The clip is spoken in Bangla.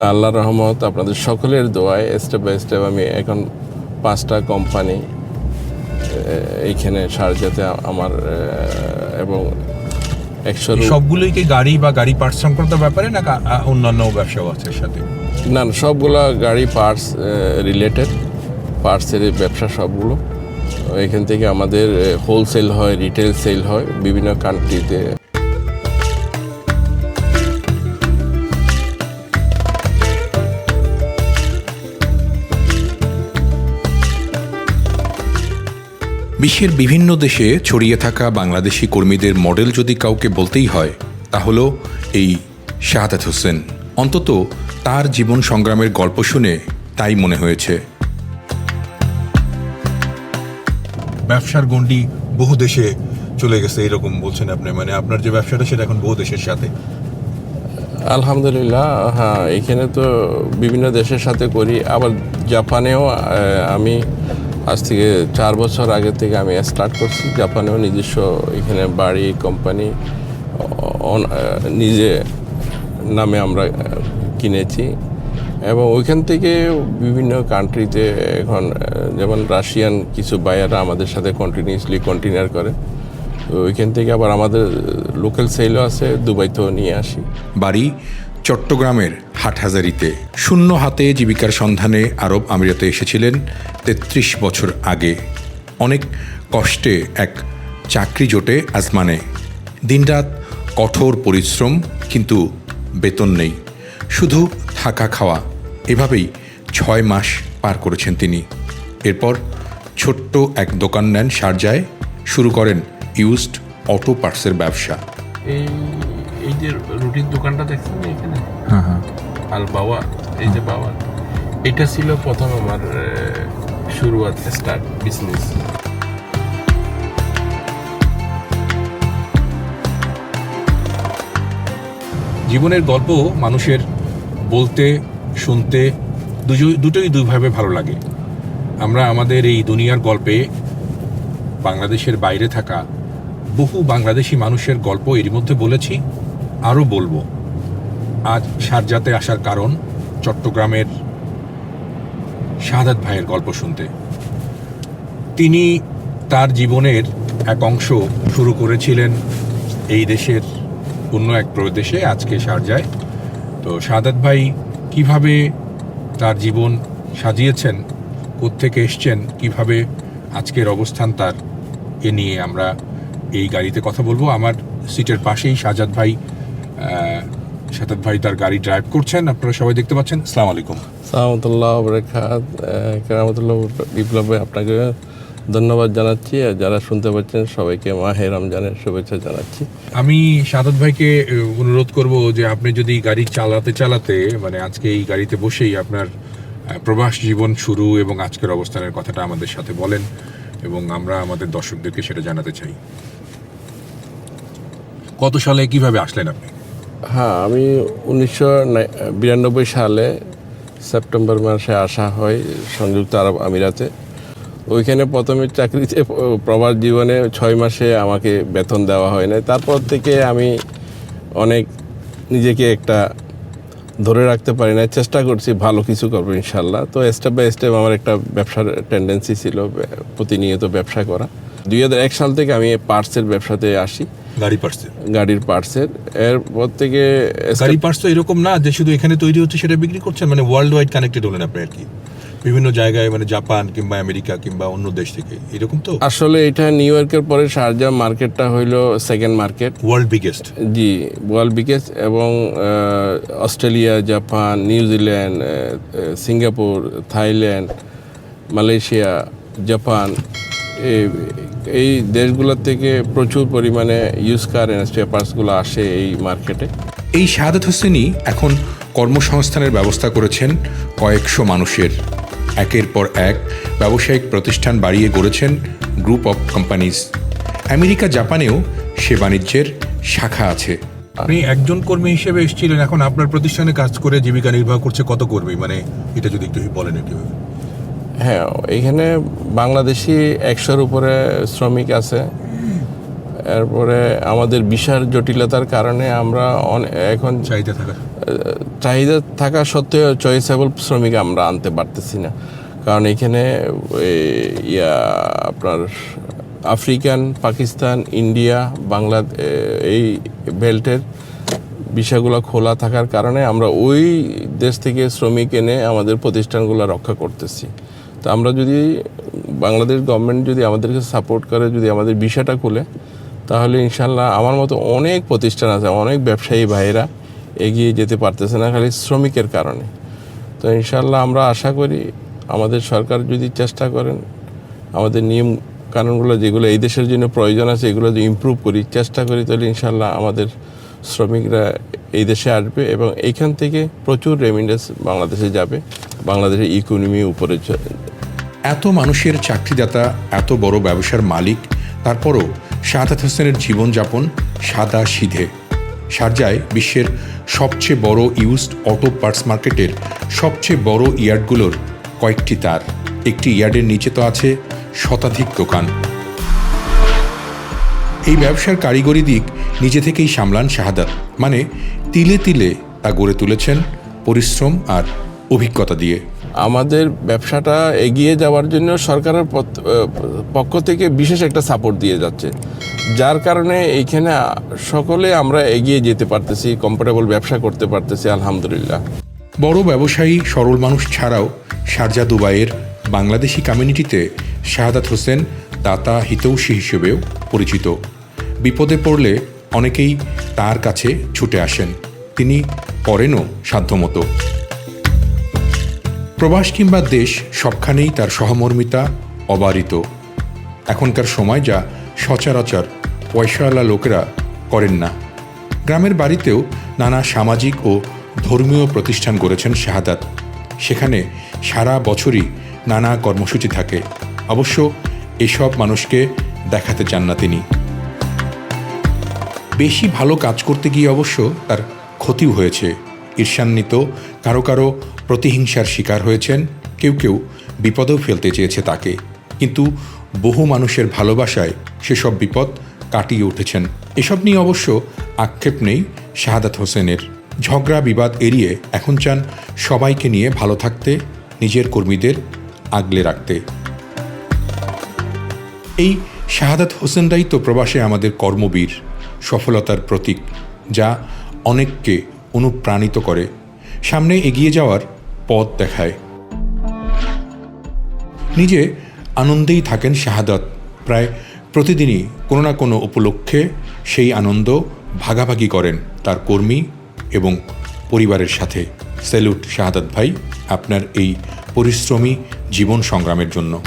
আল্লাহ রহমত আপনাদের সকলের দোয়ায় স্টেপ বাই স্টেপ আমি এখন পাঁচটা কোম্পানি এইখানে সারজাতে আমার এবং একশো সবগুলোই কি গাড়ি বা গাড়ি পার্টস সংক্রান্ত ব্যাপারে না অন্যান্য ব্যবসাও আছে সাথে? না, সবগুলো গাড়ি পার্টস রিলেটেড পার্টসের ব্যবসা সবগুলো। এখান থেকে আমাদের হোলসেল হয় রিটেল সেল হয় বিভিন্ন কান্ট্রিতে বিশ্বের বিভিন্ন দেশে ছড়িয়ে থাকা বাংলাদেশি কর্মীদের মডেল যদি কাউকে বলতেই হয় তা হলো এই শাহাদাত হোসেন। অন্তত তার জীবন সংগ্রামের গল্প শুনে তাই মনে হয়েছে। ব্যবসার গণ্ডি বহু দেশে চলে গেছে এরকম বলছেন আপনি। মানে আপনার যে ব্যবসাটা সেটা এখন বহু দেশের সাথে। আলহামদুলিল্লাহ হ্যাঁ এখানে তো বিভিন্ন দেশের সাথে করি। আবার জাপানেও আহ, আমি আজ থেকে চার বছর আগে থেকে আমি স্টার্ট করছি। জাপানেও নিজস্ব এখানে বাড়ি কোম্পানি নিজে নামে আমরা, কিনেছি। এবং ওইখান থেকে বিভিন্ন কান্ট্রিতে এখন, যেমন রাশিয়ান কিছু বায়াররা আমাদের সাথে কন্টিনিউসলি কন্টিনিউর করে। তো ওইখান থেকে আবার আমাদের লোকাল সেলও আছে, দুবাইতেও নিয়ে আসি। বাড়ি চট্টগ্রামের হাটহাজারিতে শূন্য হাতে জীবিকার সন্ধানে আরব আমিরাতে এসেছিলেন তেত্রিশ বছর আগে। অনেক কষ্টে এক চাকরি জোটে আজমানে। দিনরাত কঠোর পরিশ্রম, কিন্তু বেতন নেই। শুধু থাকা খাওয়া, এভাবেই ছয় মাস পার করেছেন তিনি। এরপর ছোট্ট এক দোকান নেন শারজায়, শুরু করেন ইউজড অটো পার্টসের ব্যবসা। এই যে রুটির দোকানটা দেখছেন এখানে? হ্যাঁ হ্যাঁ। আল বাওয়া এই যে বাওয়া। এটা ছিল প্রথম আমার শুরুয়াত স্টার্ট বিজনেস। জীবনের গল্প মানুষের বলতে শুনতে দুজো- দুটোই দুইভাবে ভালো লাগে। আমরা আমাদের এই দুনিয়ার গল্পে বাংলাদেশের বাইরে থাকা বহু বাংলাদেশি মানুষের গল্প এরই মধ্যে বলেছি। আরও বলব, আজ সারজাতে আসার কারণ চট্টগ্রামের শাহাদাত ভাইয়ের গল্প শুনতে। তিনি তার জীবনের এক অংশ শুরু করেছিলেন এই দেশের অন্য এক প্রদেশে, আজকে সারজায়। তো শাহাদাত ভাই কীভাবে তার জীবন সাজিয়েছেন, কোত্থেকে এসছেন, কীভাবে আজকের অবস্থান তার, এ নিয়ে আমরা এই গাড়িতে কথা বলব। আমার সিটের পাশেই শাহাদ ভাই আহ, ভাই তার গাড়ি ড্রাইভ করছেন। আপনারা সবাই দেখতে পাচ্ছেন। আসসালামু আলাইকুম। সালামতুল্লাহ বরকাত। কেরামতুল্লাহ বিপ্লব ভাই আপনাকে ধন্যবাদ জানাচ্ছি। আর যারা শুনতে পাচ্ছেন সবাইকে মাহে রমজানের শুভেচ্ছা জানাচ্ছি। আমি সাদত ভাইকে অনুরোধ করব যে আপনি যদি গাড়ি চালাতে চালাতে মানে আজকে এই গাড়িতে বসেই আপনার প্রবাস জীবন শুরু এবং আজকের অবস্থানের কথাটা আমাদের সাথে বলেন এবং আমরা আমাদের দর্শকদেরকে সেটা জানাতে চাই। কত সালে কীভাবে আসলেন আপনি? হ্যাঁ আমি উনিশশো বিরানব্বই সালে সেপ্টেম্বর মাসে আসা হয় সংযুক্ত আরব আমিরাতে। ওইখানে প্রথমে চাকরিতে প্রবাস জীবনে ছয় মাসে আমাকে বেতন দেওয়া হয় না তারপর থেকে আমি অনেক নিজেকে একটা ধরে রাখতে পারি না চেষ্টা করছি ভালো কিছু করব ইনশাল্লাহ। তো স্টেপ বাই স্টেপ আমার একটা ব্যবসার টেন্ডেন্সি ছিল প্রতিনিয়ত ব্যবসা করা। দুই হাজার এক সাল থেকে আমি পার্টসের ব্যবসাতে আসি। গাড়ি পার্টস গাড়ির পার্টসের। এরপর থেকে গাড়ি পার্টস তো এরকম না যে শুধু এখানে তৈরি হচ্ছে সেটা বিক্রি করছেন? মানে ওয়ার্ল্ড ওয়াইড কানেক্টেড হলেন আপনি আর কি। বিভিন্ন জায়গায় মানে জাপান কিংবা আমেরিকা কিংবা অন্য দেশ থেকে। এরকম তো? আসলে এটা নিউ ইয়র্কের পরে শারজা মার্কেটটা হইল সেকেন্ড মার্কেট ওয়ার্ল্ড বিগেস্ট জি ওয়ার্ল্ড বিগেস্ট এবং Australia Japan New Zealand Singapore Thailand Malaysia Japan এই- এই দেশগুলোর থেকে প্রচুর পরিমাণে ইউজ কার পেপার্সগুলো আসে এই মার্কেটে এই শাহাদাত হোসেনই এখন কর্মসংস্থানের ব্যবস্থা করেছেন কয়েকশো মানুষের। একের পর এক ব্যবসায়িক প্রতিষ্ঠান বাড়িয়ে গড়েছেন গ্রুপ অফ কোম্পানিজ আমেরিকা জাপানেও সে বাণিজ্যের শাখা আছে। আপনি একজন কর্মী হিসেবে এসেছিলেন এখন আপনার প্রতিষ্ঠানে কাজ করে জীবিকা নির্বাহ করছে কত কর্মী? মানে এটা যদি একটু বলেন একটু। হ্যাঁ এখানে বাংলাদেশি একশোর উপরে শ্রমিক আছে। এরপরে আমাদের বিশাল জটিলতার কারণে আমরা অনে- এখন চাহিদা থাকা। চাহিদা থাকা সত্ত্বেও চয়েসেবল শ্রমিক আমরা আনতে পারতেছি না। কারণ এখানে ইয়া আপনার আফ্রিকান পাকিস্তান ইন্ডিয়া বাংলা এই বেল্টের বিষয়গুলো খোলা থাকার কারণে আমরা ওই দেশ থেকে শ্রমিক এনে আমাদের প্রতিষ্ঠানগুলো রক্ষা করতেছি। তো আমরা যদি বাংলাদেশ গভর্নমেন্ট যদি আমাদেরকে সাপোর্ট করে, যদি আমাদের বিষয়টা খুলে, তাহলে ইনশাল্লাহ আমার মতো অনেক প্রতিষ্ঠান আছে, অনেক ব্যবসায়ী ভাইয়েরা এগিয়ে যেতে পারতেছে না খালি শ্রমিকের কারণে। তো ইনশাল্লাহ আমরা আশা করি আমাদের সরকার যদি চেষ্টা করেন, আমাদের নিয়ম কানুনগুলো যেগুলো এই দেশের জন্য প্রয়োজন আছে, এগুলো যদি ইমপ্রুভ করি, চেষ্টা করি, তাহলে ইনশাল্লাহ আমাদের শ্রমিকরা এই দেশে আসবে এবং এইখান থেকে প্রচুর রেমিন্ডেন্স বাংলাদেশে যাবে, বাংলাদেশের ইকোনমি উপরে এত মানুষের চাকরিদাতা, এত বড় ব্যবসার মালিক, তারপরও শাহাদাত হোসেনের জীবনযাপন সাদা সিধে। শারজায় বিশ্বের সবচেয়ে বড় ইউজড অটো পার্টস মার্কেটের সবচেয়ে বড় ইয়ার্ডগুলোর কয়েকটি তার। একটি ইয়ার্ডের নিচে তো আছে শতাধিক দোকান। এই ব্যবসার কারিগরি দিক নিজে থেকেই সামলান শাহাদাত মানে তিলে তিলে তা গড়ে তুলেছেন পরিশ্রম আর অভিজ্ঞতা দিয়ে। আমাদের ব্যবসাটা এগিয়ে যাওয়ার জন্য সরকারের পক্ষ থেকে বিশেষ একটা সাপোর্ট দিয়ে যাচ্ছে। যার কারণে এইখানে সকলে আমরা এগিয়ে যেতে পারতেছি কমফোর্টেবল ব্যবসা করতে পারতেছি, আলহামদুলিল্লাহ। বড় ব্যবসায়ী, সরল মানুষ ছাড়াও শারজা দুবাইয়ের বাংলাদেশি কমিউনিটিতে শাহাদাত হোসেন দাতা হিতৌষী হিসেবেও পরিচিত। বিপদে পড়লে অনেকেই তার কাছে ছুটে আসেন। তিনি করেনও সাধ্যমতো। প্রবাস কিংবা দেশ সবখানেই তার সহমর্মিতা, অবারিত। এখনকার সময় যা সচরাচর পয়সাওয়ালা লোকেরা করেন না। গ্রামের বাড়িতেও নানা সামাজিক ও ধর্মীয় প্রতিষ্ঠান গড়েছেন শাহাদাত। সেখানে সারা বছরই নানা কর্মসূচি থাকে। অবশ্য এসব মানুষকে দেখাতে চান না তিনি। বেশি ভালো কাজ করতে গিয়ে অবশ্য তার ক্ষতিও হয়েছে। ঈর্ষান্বিত, কারও কারও প্রতিহিংসার শিকার হয়েছেন, কেউ কেউ বিপদেও ফেলতে চেয়েছে তাকে। কিন্তু বহু মানুষের ভালোবাসায় সেসব বিপদ কাটিয়ে উঠেছেন। এসব নিয়ে অবশ্য আক্ষেপ নেই শাহাদাত হোসেনের। ঝগড়া, বিবাদ এড়িয়ে এখন চান সবাইকে নিয়ে ভালো থাকতে, নিজের কর্মীদের আগলে রাখতে। এই শাহাদাত হোসেনরাই তো প্রবাসে আমাদের কর্মবীর, সফলতার প্রতীক, যা অনেককে অনুপ্রাণিত করে। সামনে এগিয়ে যাওয়ার পথ দেখায়। নিজে আনন্দেই থাকেন শাহাদাত। প্রায় প্রতিদিনই কোনো না কোনো উপলক্ষে সেই আনন্দ ভাগাভাগি করেন তার কর্মী এবং পরিবারের সাথে। স্যালুট শাহাদাত ভাই, আপনার এই পরিশ্রমী জীবন সংগ্রামের জন্য।